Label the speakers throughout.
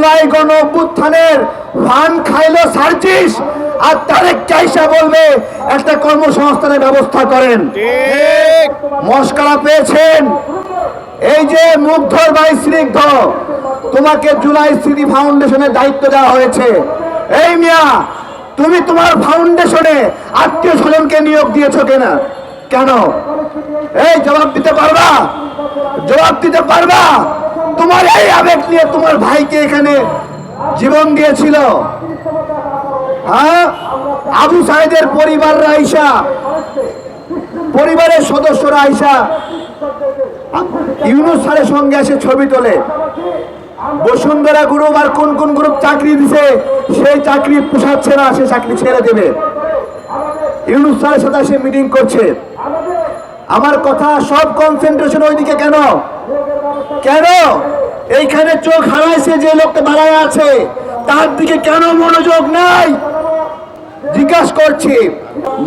Speaker 1: জুলাই গণ অভ্যুত্থানের ভান খাইলো সার্জিস আর তারেক চাইসা বলবে একটা কর্মসংস্থানের ব্যবস্থা করেন। মস্কারা পেয়েছেন। এই যে মুগ্ধর বাই স্নিগ্ধ তোমাকে জুলাই স্মৃতি ফাউন্ডেশনের দায়িত্ব দেওয়া হয়েছে। এই মিয়া তুমি তোমার ফাউন্ডেশনে আত্মীয় স্বজনকে নিয়োগ দিয়েছ কেনা? কেন? এই জবাব দিতে পারবা? জবাব দিতে পারবা? তোমার এই আবেগ নিয়ে তোমার ভাইকে এখানে জীবন দিয়েছিল। হ্যাঁ? আবু সাহেদের পরিবাররা আইসা পরিবারের সদস্যরা আইসা ইউনুস স্যারের সঙ্গে এসে ছবি তোলে। বসুন্ধরা গ্রুপ আর কোন কোন গ্রুপ চাকরি দিছে, সেই চাকরি পোষাচ্ছে না, সে চাকরি ছেড়ে দেবে। ইউনুস স্যারের সাথে সে মিটিং করছে। আমার কথা সব কনসেন্ট্রেশন ওইদিকে কেন? কেন? এইখানে চোখ হারাইছে যে লোকটা দাঁড়ায় আছে। তার দিকে কেন মনোযোগ নাই? জিজ্ঞাসা করছি।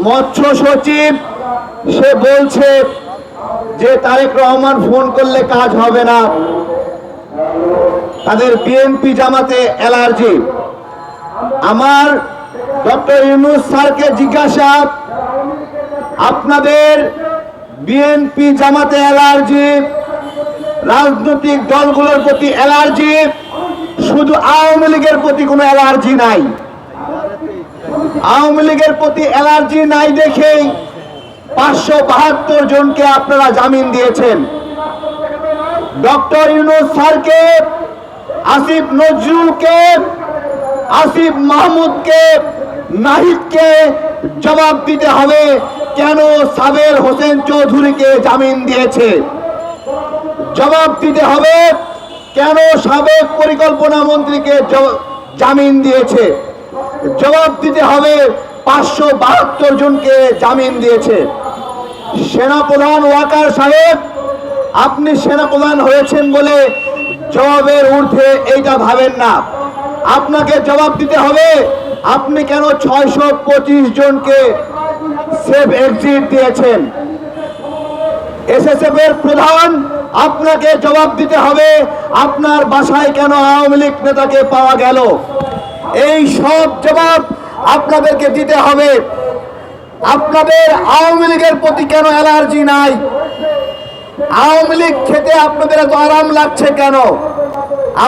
Speaker 1: মৎস্য সচিব, সে বলছে যে তারেক রহমান ফোন করলে কাজ হবে না। তাদের বিএনপি জামাতে অ্যালার্জি। আমার ডক্টর ইউনুস স্যারকে জিজ্ঞাসা, আপনাদের বিএনপি জামাতে অ্যালার্জি রাজনৈতিক দলগুলোর প্রতি অ্যালার্জি শুধু আওয়ামী লীগের প্রতি কোনো অ্যালার্জি নাই। আওয়ামী লীগের প্রতি অ্যালার্জি নাই দেখেই পাঁচশো বাহাত্তর জনকে আপনারা জামিন দিয়েছেন। ডক্টর ইউনুস স্যারকে, আসিফ নজরুলকে, আসিফ মাহমুদকে, নাহিদকে জবাব দিতে হবে। কেন সাবের হোসেন চৌধুরীকে জামিন দিয়েছে? জবাব দিতে হবে, কেন সাবেক পরিকল্পনা মন্ত্রীকে জামিন দিয়েছে? জবাব দিতে হবে, পাঁচশো বাহাত্তর জনকে জামিন দিয়েছে। সেনাপ্রধান ওয়াকার সাহেব, আপনি সেনাপ্রধান হয়েছেন বলে জবাবের ঊর্ধ্বে এইটা ভাবেন না। আপনাকে জবাব দিতে হবে, আপনি কেন ছয়শো পঁচিশ জনকে সেফ এক্সিট দিয়েছেন। এসএসএফ এর প্রধান, আপনাকে জবাব দিতে হবে, আপনার বাসায় কেন আওয়ামী লীগ নেতাকে পাওয়া গেল? এই সব জবাব আপনাদেরকে দিতে হবে। আপনাদের আওয়ামী লীগের প্রতি কেন অ্যালার্জি নাই? আওয়ামী লীগ খেতে আপনাদের এত আরাম লাগছে কেন?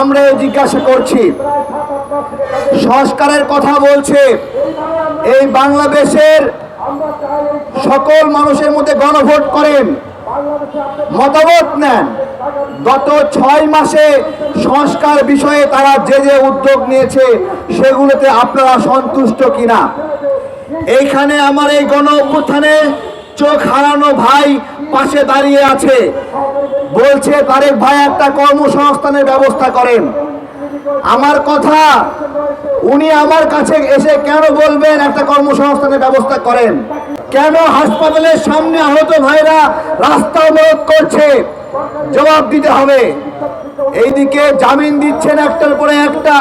Speaker 1: আমরা জিজ্ঞাসা করছি। সংস্কারের কথা বলছে। এই বাংলাদেশের সকল মানুষের মধ্যে গণভোট করেন। মতামত নেন। গত ছয় মাসে সংস্কার বিষয়ে তারা যে যে উদ্যোগ নিয়েছে, সেগুলোতে আপনারা সন্তুষ্ট কিনা? এইখানে আমার এই গণ অভ্যুত্থানে চোখ হারানো ভাই পাশে দাঁড়িয়ে আছে। বলছে, তারেক ভাই একটা কর্মসংস্থানের ব্যবস্থা করেন। আমার কথা উনি আমার কাছে এসে কেন বলবেন? একটা কর্মসংস্থানের ব্যবস্থা করেন। কেন হাসপাতালের সামনে আহত ভাইরা রাস্তা অবরোধ করছে? জবাব দিতে হবে। এইদিকে জামিন দিচ্ছেন একটার পরে একটা।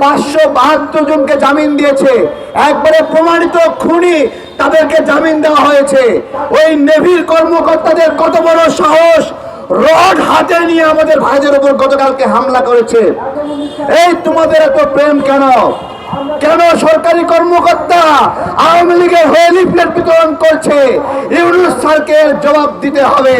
Speaker 1: পাঁচশো বাহাত্তর জনকে জামিন দিয়েছে। একবারে প্রমাণিত খুনি তাদেরকে জামিন দেওয়া হয়েছে। ওই নেভির কর্মকর্তাদের কত বড় সাহস? রড হাতে নিয়ে আমাদের ভাইদের উপর গতকালকে হামলা করেছে। এই তোমাদের এত প্রেম কেন? কেন সরকারি কর্মকর্তা আওয়ামী লীগের হয়ে লিফলেট বিতরণ করছে? ইউনুস স্যারকে জবাব দিতে হবে।